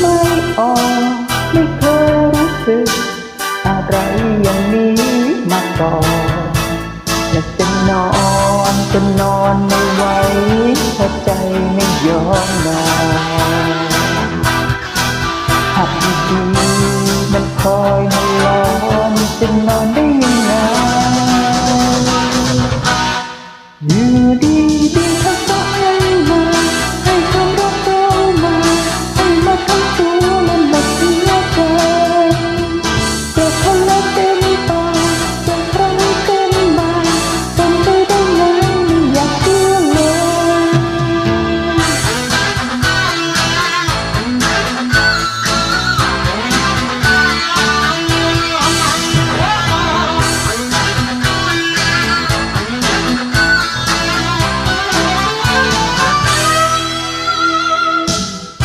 ไม่ออกไม่เคยรู้สึก อะไรอย่างนี้มาก่อนอยากจะนอนจะนอนไม่ไหวเพราะใจไม่ยอมนอน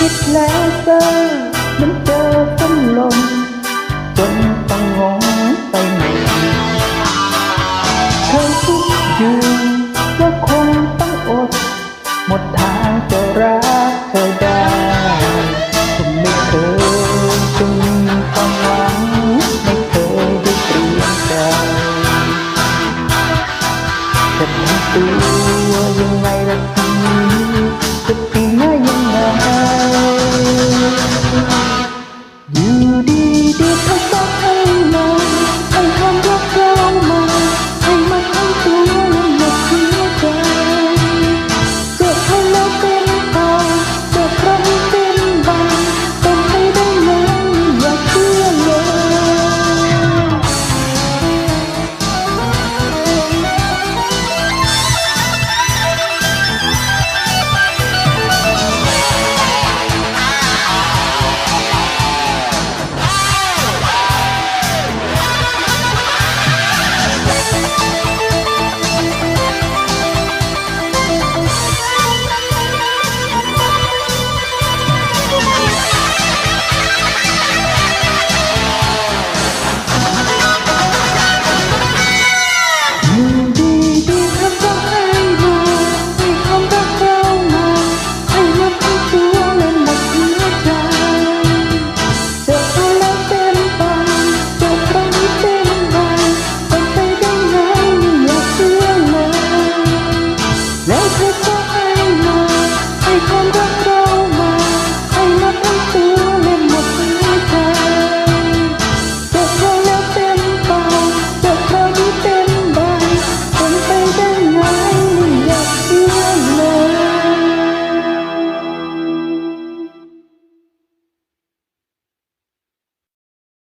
It's like a number